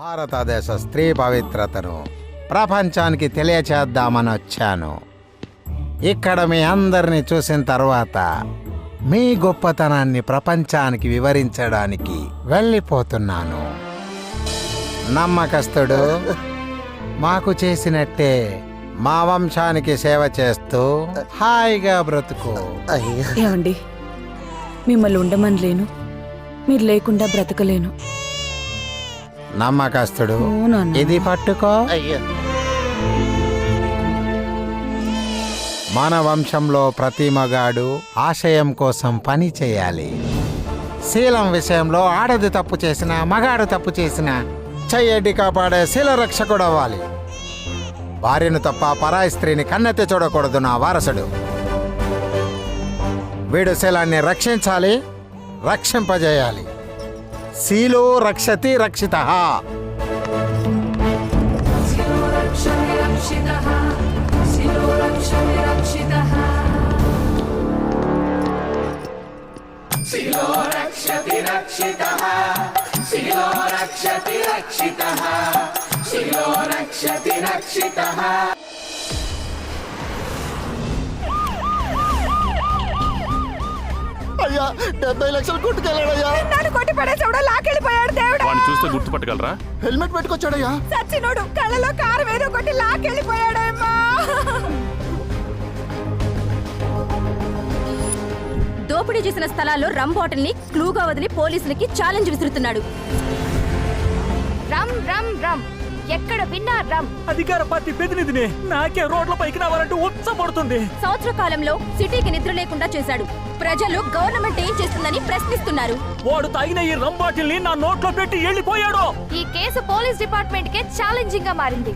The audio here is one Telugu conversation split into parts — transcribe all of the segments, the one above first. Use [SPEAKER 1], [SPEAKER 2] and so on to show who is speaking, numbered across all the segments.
[SPEAKER 1] భారతదేశ స్త్రీ పవిత్రతను ప్రపంచానికి తెలియచేద్దామని వచ్చాను. ఇక్కడ మీ అందరిని చూసిన తర్వాత మీ గొప్పతనాన్ని ప్రపంచానికి వివరించడానికి వెళ్ళిపోతున్నాను. నమ్మకస్తుడు మాకు చేసినట్టే మా వంశానికి సేవ చేస్తూ హాయిగా బ్రతుకు.
[SPEAKER 2] అయ్యా
[SPEAKER 3] ఏమండి? మిమ్మల్ని ఉండమని లేను మీరు లేకుండా బ్రతకలేను.
[SPEAKER 1] నమ్మకస్తుడు. ఇది పట్టుకో.
[SPEAKER 2] అయ్యా.
[SPEAKER 1] మన వంశంలో ప్రతి మగాడు ఆశయం కోసం పని చేయాలి. శీలం విషయంలో ఆడది తప్పు చేసిన మగాడు తప్పు చేసిన చెయ్యడ్డి కాపాడే శీల రక్షకుడు అవ్వాలి. భార్యను తప్ప పరాయి స్త్రీని కన్నెత్తి చూడకూడదు నా వారసుడు. వీడు శీలాన్ని రక్షించాలి రక్షింపజేయాలి. శీలో రక్షతి రక్షిత.
[SPEAKER 4] రక్షతి రక్షిత. రక్షిత రక్షిత.
[SPEAKER 2] అయ్యా డెబ్బై లక్షలు కొట్టుకెళ్ళాడయ్యా.
[SPEAKER 3] నన్ను కొట్టి పడేసాడు లాకెళ్ళిపోయాడు దేవుడు.
[SPEAKER 5] వాడిని చూస్తే గుర్తుపట్టగలరా?
[SPEAKER 2] హెల్మెట్ పెట్టుకొచ్చాడయ్యా.
[SPEAKER 3] సచ్చినోడు కళ్ళలో కారం ఏదో కొట్టి లాకెళ్ళిపోయాడమ్మా
[SPEAKER 6] దోపిడీ చేసిన స్థలాల్లో రమ్ బాటిల్ని క్లూగా వదిలి పోలీసులకి ఛాలెంజ్ విసురుతున్నాడు. రమ్ రమ్ రమ్ ఎక్కడ విన్నా రమ్?
[SPEAKER 7] అధికార పార్టీ ప్రతినిధిని నాకే రోడ్ల పైకి రావాలంటే ఉత్సపడుతుంది
[SPEAKER 6] సంవత్సర కాలంలో సిటీకి నిద్ర లేకుండా చేశాడు. ప్రజలు గవర్నమెంట్ ఏం చేస్తుందని ప్రశ్నిస్తున్నారు.
[SPEAKER 7] వాడు తాగిన ఈ రంబాటిల్ని నా నోట్లో పెట్టి వెళ్ళిపోయాడు.
[SPEAKER 6] ఈ కేసు పోలీస్ డిపార్ట్మెంట్ కే ఛాలెంజింగ్గా మారింది.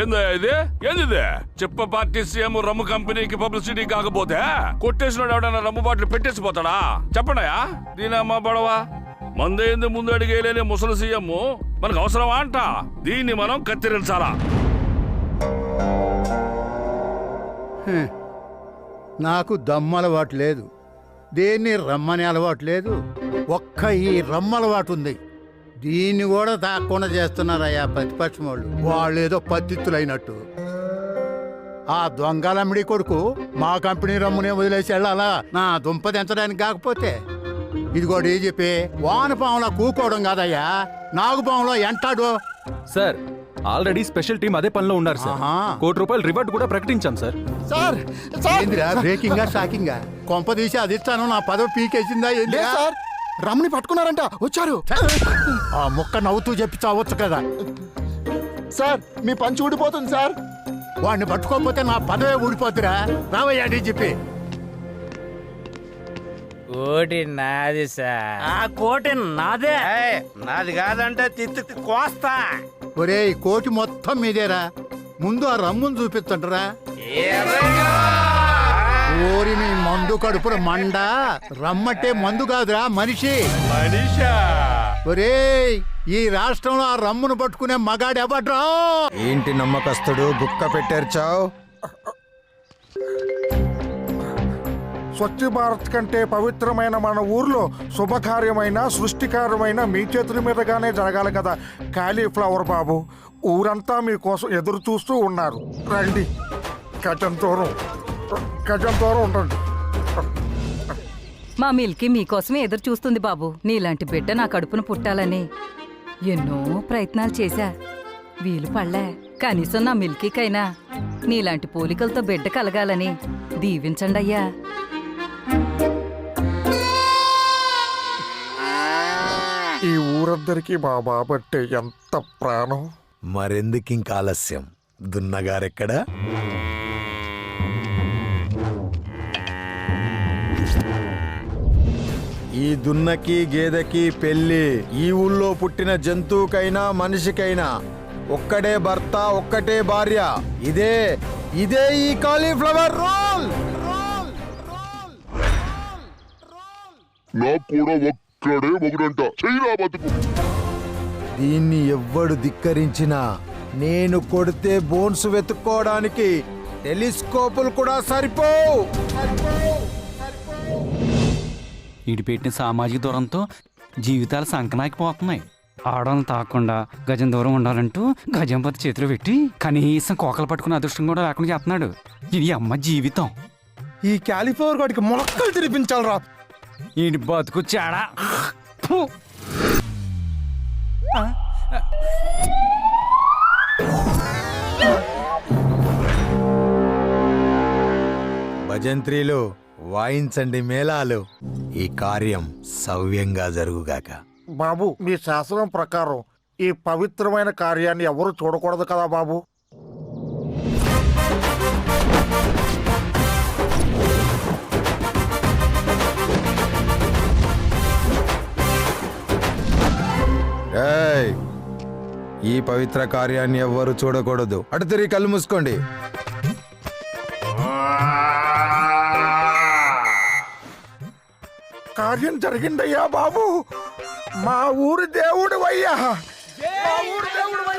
[SPEAKER 5] ఏందో ఇది? ఏంది? చెప్ప పార్టీ సీఎం రమ్ము కంపెనీకి పబ్లిసిటీ కాకపోతే కొట్టేసినాడు ఎవడన్నా రమ్ము బాటిల్ పెట్టేసి పోతాడా? చెప్పండియా దీనమ్మ బడవా? మందేంది ముందు అడిగేలేని ముసలి సీఎం మనకు అవసరమా అంట? దీన్ని మనం కత్తిరించాలా?
[SPEAKER 8] నాకు దమ్ము అలవాటు లేదు. దేన్ని రమ్మని అలవాటు లేదు. ఒక్క ఈ రమ్మలవాటు ఉంది. దీన్ని కూడా తాకుండా చేస్తున్నారయ్యా ప్రతిపక్షం వాళ్ళు. వాళ్ళు ఏదో పత్తిత్తులైనట్టు ఆ దొంగలమ్మిడి కొడుకు మా కంపెనీ రమ్మునే వదిలేసి వెళ్ళాలా? నా దుంప దించడానికి కాకపోతే. ఇదిగో డీ చెప్పి వానపాములో కూకోవడం కాదయ్యా. నాగుపాములో ఎంటాడు
[SPEAKER 9] సార్ ఆల్రెడీ స్పెషల్ టీం అదే పనిలో ఉన్నారు సార్. కోటి రూపాయలు రివార్డ్ కూడా ప్రకటించాం సార్.
[SPEAKER 2] సార్
[SPEAKER 8] ఏందిరా బ్రేకింగా షాకింగా? కొంప తీసి అది ఇస్తాను నా పదవి పీకేసిందా ఏంది
[SPEAKER 2] సార్. రమ్మని పట్టుకున్నారంట వచ్చారు.
[SPEAKER 8] ఆ ముక్క నవ్వుతూ చెప్పి చావచ్చు కదా.
[SPEAKER 2] సార్ మీ పంచి ఊడిపోతుంది సార్.
[SPEAKER 8] వాడిని పట్టుకోకపోతే నా పదవే ఊడిపోతురా రావయ్యా డీజీపీ
[SPEAKER 10] కోటి నాది సార్.
[SPEAKER 7] ఆ కోటి నాదే.
[SPEAKER 10] నాది కాదంటే తిత్తి కోస్తా.
[SPEAKER 8] ఒరే ఈ కోటి మొత్తం మీదేరా. ముందు ఆ రమ్మును చూపిస్తుంటరా. ఓరి మీ మందు కడుపుల మండ. రమ్మంటే మందు కాదురా మనిషి.
[SPEAKER 5] మనీషా?
[SPEAKER 8] ఒరేయ్ ఈ రాష్ట్రంలో ఆ రమ్మును పట్టుకునే మగాడు ఎవడ్రా
[SPEAKER 1] ఏంటి నమ్మకస్తుడు? గుక్క పెట్టేర్చావు?
[SPEAKER 11] స్వచ్ఛ భారత్ కంటే పవిత్రమైన మన ఊర్లో శుభకార్యమైన సృష్టికార్యమైన మీ చేతుల మీదగానే జరగాలి కదా. కాలీఫ్లవర్ బాబు ఊరంతా మీకోసం ఎదురు చూస్తూ ఉన్నారు. రండి. గజం దూరం. గజం దూరం ఉండండి.
[SPEAKER 3] మా మిల్కీ మీకోసమే ఎదురు చూస్తుంది బాబు. నీలాంటి బిడ్డ నా కడుపును పుట్టాలని. ఎన్నో ప్రయత్నాలు చేశా. వీలు పడలే. కనీసం నా మిల్కీకైనా. నీలాంటి పోలికలతో బిడ్డ కలగాలని. దీవించండి అయ్యా
[SPEAKER 11] ఈ ఊరందరికీ మా బాబట్టే ఎంత ప్రాణం?
[SPEAKER 1] మరెందుకు ఇంకా ఆలస్యం? దున్నగారెక్కడ? ఈ దున్నకి గేదెకి పెళ్ళి ఈ ఊళ్ళో పుట్టిన జంతువుకైనా మనిషికైనా ఒక్కడే భర్త ఒక్కటే భార్య. ఇదే ఇదే ఈ కాలీఫ్లవర్ రోల్!
[SPEAKER 12] కూడా ఒక్కడే మొగుడంట. చెయ్యిరా బతుకు.
[SPEAKER 1] దీన్ని ఎవ్వడు ధిక్కరించినా నేను కొడితే బోన్స్ వెతుక్కోవడానికి టెలిస్కోపులు కూడా సరిపోవు
[SPEAKER 7] ఈడు పెట్టిన సామాజిక దూరంతో జీవితాలు సంకనాకిపోతున్నాయి. ఆడవాళ్ళని తాకుండా గజం దూరం ఉండాలంటూ గజం పది చేతులు పెట్టి కనీసం కోకలు పట్టుకునే అదృష్టం కూడా లేకుండా చేస్తున్నాడు. ఇది అమ్మ జీవితం.
[SPEAKER 11] ఈ క్యాలిఫ్లవర్ గాడికి మొలక్కలు తినిపించాలరా.
[SPEAKER 7] ఈ బతుకు చాడా.
[SPEAKER 1] భజంత్రీలు వాయించండి మేళాలు. ఈ కార్యం సవ్యంగా జరుగుగాక.
[SPEAKER 11] బాబు మీ శాసనం ప్రకారం ఈ పవిత్రమైన కార్యాన్ని ఎవరు చూడకూడదు కదా బాబు?
[SPEAKER 1] ఈ పవిత్ర కార్యాన్ని ఎవ్వరు చూడకూడదు. అటు తిరిగి కళ్ళు మూసుకోండి.
[SPEAKER 11] కార్యం జరిగిందయ్యా బాబు. మా ఊరి దేవుడు అయ్యా. మా ఊరి దేవుడు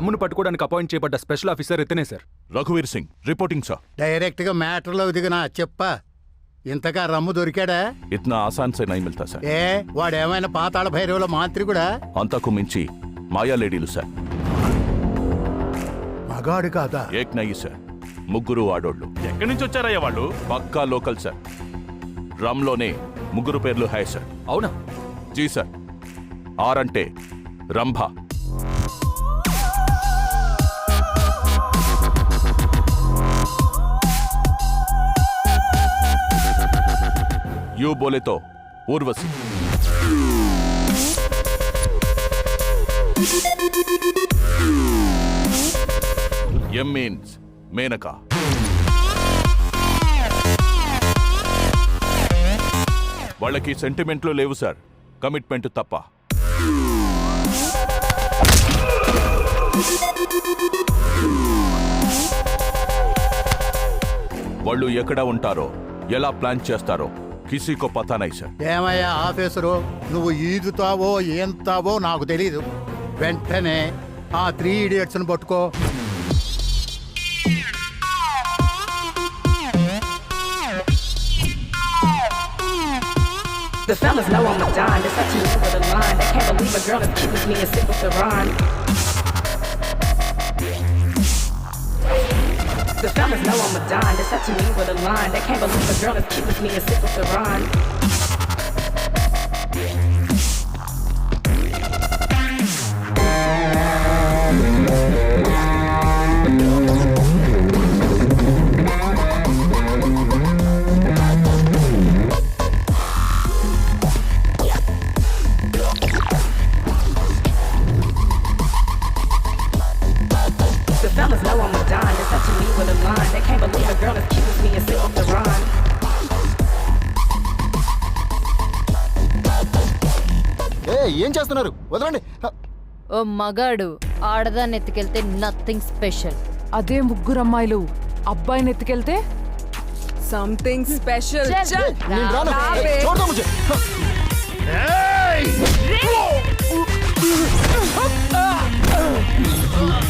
[SPEAKER 9] రమ్మును పట్టుకోవడానికి అపాయింట్ చేయబడ్డ స్పెషల్ ఆఫీసర్ ఎత్తనే సార్.
[SPEAKER 12] రఘువీర్ సింగ్ రిపోర్టింగ్ సార్
[SPEAKER 8] డైరెక్ట్గా లో దిగనా చెప్పా. ఇంతగా రమ్ము దొరికాడా?
[SPEAKER 12] ఇతనా ఆసాన్ సే నై మిల్తా సార్
[SPEAKER 8] ఏ వాడేమైనా పాతాళ భైరవుల మాంత్రికుడా?
[SPEAKER 12] అంతకు మించి మాయా లేడీలు సార్
[SPEAKER 8] మగాడు కాదా?
[SPEAKER 12] ఏక్ నయ్యి సార్ ముగ్గురు ఆడోళ్ళు.
[SPEAKER 5] ఎక్కడి నుంచి వచ్చారయ్య వాళ్ళు?
[SPEAKER 12] పక్కా లోకల్ సార్ రమ్లోనే ముగ్గురు పేర్లు హాయ్ సార్
[SPEAKER 9] అవునా?
[SPEAKER 12] జీ సార్ ఆర్ అంటే రంభ. యూ బోలేతో ఊర్వశి. M means Menaka. వాళ్ళకి సెంటిమెంట్లు లేవు సార్ కమిట్మెంట్ తప్ప. వాళ్ళు ఎక్కడ ఉంటారో ఎలా ప్లాన్ చేస్తారో. కిసీకో పతా నై సార్
[SPEAKER 8] ఏమయ్యా ఆఫీసరు నువ్వు ఈదుతావో ఏంతావో నాకు తెలీదు వెంటనే ఆ త్రీ ఇడియట్స్ని పట్టుకో
[SPEAKER 4] The fellas know I'm a dime. That's such a over the line. They can't believe a girl is with me and sick with the rhyme. The fellas know I'm a dime. That's to me with a line. They can't believe a girl is cute with me and sick with the rhyme. Know I'm a dime. That's such a over the line. They can't believe a girl is cute with me and sick with the rhyme.
[SPEAKER 2] ఏ ఏం చేస్తున్నారు వదలండి
[SPEAKER 6] ఓ మగాడు ఆడదాన్ని ఎత్తుకెళ్తే నథింగ్ స్పెషల్
[SPEAKER 3] అదే ముగ్గురు అమ్మాయిలు అబ్బాయిని ఎత్తుకెళ్తే సంథింగ్ స్పెషల్
[SPEAKER 2] నేను రాను చూడదాం ముझे.
[SPEAKER 4] The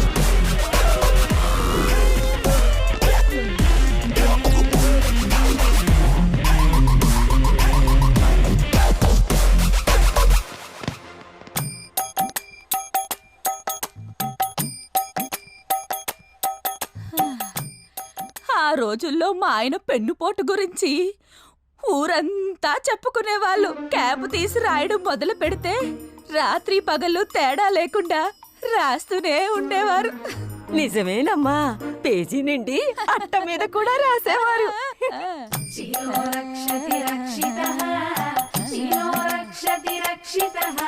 [SPEAKER 3] రోజుల్లో మా ఆయన పెన్నుపోటు గురించి ఊరంతా చెప్పుకునేవాళ్ళు. క్యాబ్ తీసి రాయడం మొదలు పెడితే రాత్రి పగలు తేడా లేకుండా రాస్తూనే ఉండేవారు. నిజమేనమ్మా పేజీ నిండి అట్ట మీద కూడా రాసేవారు.
[SPEAKER 4] శిరో రక్షతి రక్షితః